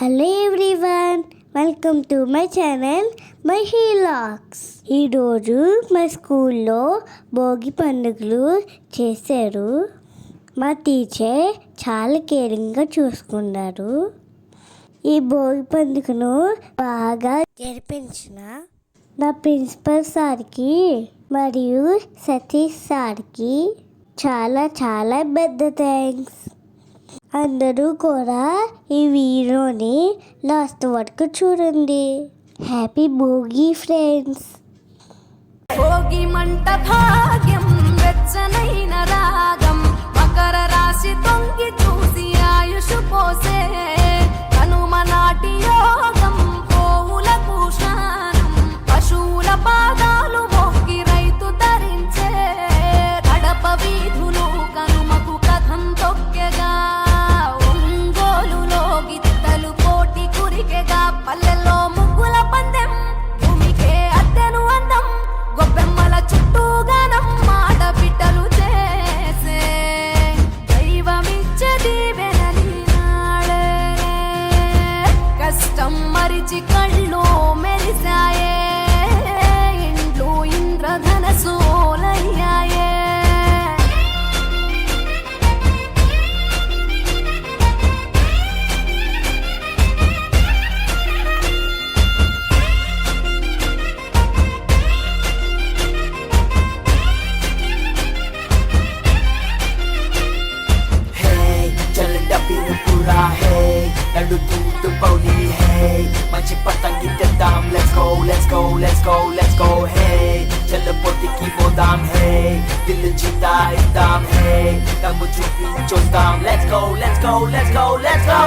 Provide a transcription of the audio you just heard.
Hello everyone welcome to my channel my హీలాక్స్ ఈరోజు మా స్కూల్లో భోగి పండుగలు చేశారు. మా టీచర్ చాలా కేరింగ్గా చూసుకున్నారు. ఈ భోగి పండుగను బాగా జరిపించిన నా ప్రిన్సిపల్ సార్కి మరియు సతీష్ సార్కి చాలా చాలా పెద్ద థ్యాంక్స్. అందరూ కూడా ఈ వీడియోని లాస్ట్ వరకు చూడండి. హ్యాపీ భోగి ఫ్రెండ్స్ భోగి మంట కష్టం మరిచి కళ్ళు మెరిసాయే ఇండ్లు ఇంద్రధనసోలయ్యాయే Hey, jalan dapir pura hey Lalu tutup bauli hey Let's go, let's go, let's go, let's go. Hey, चल पोती की वो दाम है दिल जीता इकदाम है तब चुपी Let's go, let's go, let's go, let's go.